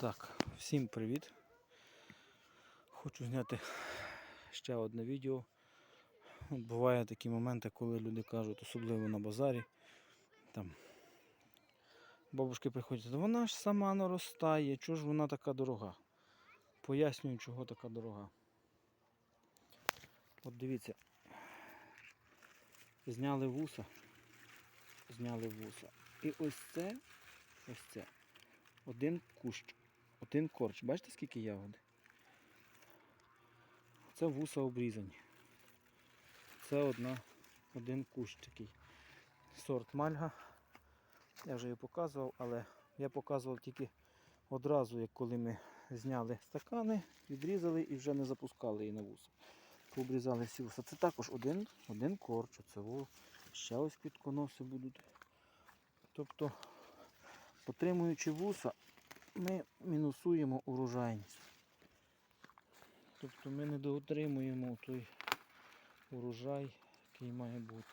Так, всім привіт. Хочу зняти ще одне відео. Буває такі моменти, коли люди кажуть, особливо на базарі. Там бабушки приходять, вона ж сама наростає, чого ж вона така дорога? Пояснюю, чого така дорога. От дивіться. Зняли вуса. Зняли вуса. І ось це, ось це. Один кущ, один корч. Бачите, скільки ягоди? Це вуса обрізані. Це одна, один кущ такий. Сорт мальга. Я вже її показував, але я показував тільки одразу, як коли ми зняли стакани, відрізали і вже не запускали її на вуса. Пообрізали всі вуса. Це також один, один корч. Во. Ще ось квітконоси будуть. Тобто, отримуючи вуса, ми мінусуємо урожайність. Тобто ми не доотримуємо той урожай, який має бути.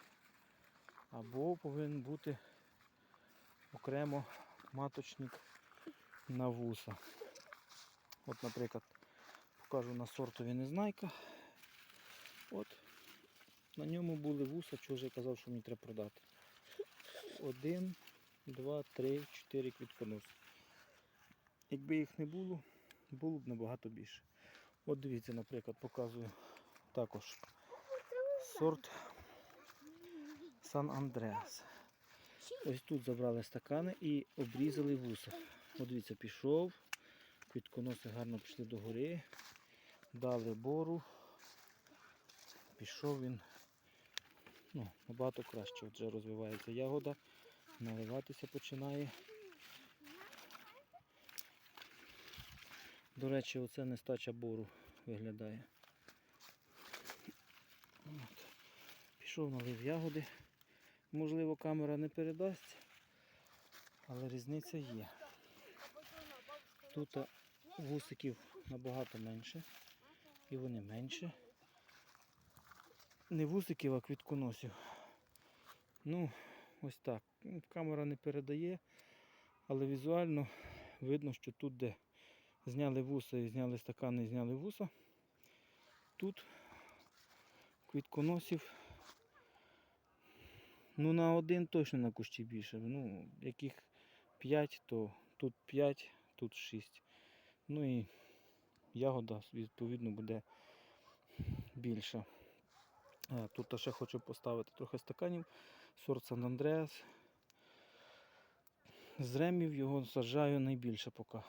Або повинен бути окремо маточник на вуса. От, наприклад, покажу на сортові незнайка. От на ньому були вуса, чого я казав, що мені треба продати. Один, два, три, чотири квітконоси. Якби їх не було, було б набагато більше. От дивіться, наприклад, показую також сорт Сан Андреас. Ось тут забрали стакани і обрізали вуса. От дивіться, пішов, квітконоси гарно пішли до гори, дали бору. Пішов він ну, набагато краще. От вже розвивається ягода, наливатися починає. До речі, оце нестача бору виглядає. От. Пішов налив ягоди. Можливо, камера не передасть, але різниця є. Тут вусиків набагато менше. І вони менше. Не вусиків, а квітконосів. Ну, ось так. Камера не передає, але візуально видно, що тут, де зняли вуса і зняли стакани і зняли вуса, тут квітконосів ну на один точно на кущі більше. Ну, яких 5, то тут 5, тут 6. Ну і ягода відповідно буде більша. А, Тут ще хочу поставити трохи стаканів. Сорт Сан Андреас. З ремів його саджаю найбільше поки.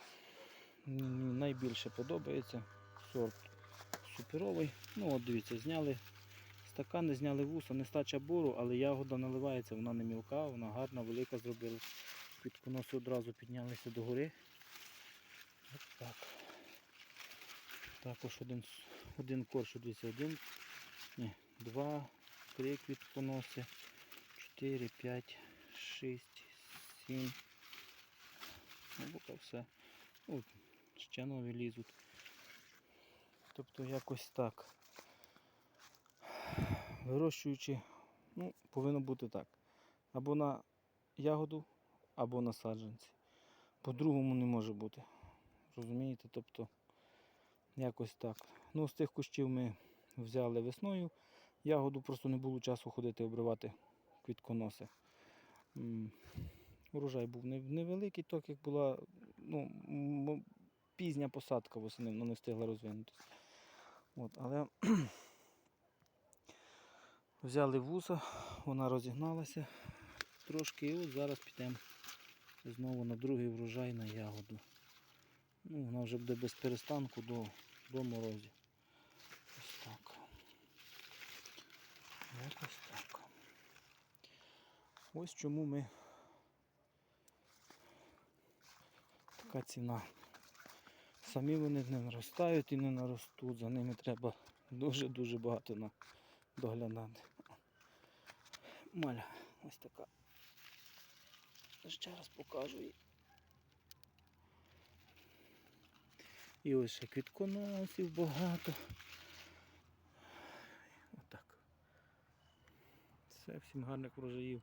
Найбільше подобається. Сорт суперовий. Ну от дивіться, зняли стакани, зняли вуса, нестача бору, але ягода наливається, вона не мілка, вона гарна, велика зробила. Квітконоси одразу піднялися до гори. От так. Також один, один корж, дивіться, один, ні, два, три квітконоси, чотири, п'ять, шість, сім. Ну, поки все. О, ще нові лізуть. Тобто якось так. Вирощуючи, ну, повинно бути так. Або на ягоду, або на саджанці. По-другому не може бути. Розумієте? Тобто якось так. Ну, з тих кущів ми взяли весною. Ягоду просто не було часу ходити обривати квітконоси. Урожай був невеликий, так як була ну, пізня посадка восени, вона не встигла розвинутися. От, але взяли вуса, вона розігналася трошки і от зараз підемо знову на другий врожай на ягоду. Ну, вона вже буде без перестанку до, до морозів. Ось так. Якось так. Ось чому ми така ціна. Самі вони не наростають і не наростуть, за ними треба дуже-дуже багато доглядати. Маля, ось така. Ще раз покажу її. І ось ще квітконосів багато. Отак. Все, всім гарних врожаїв.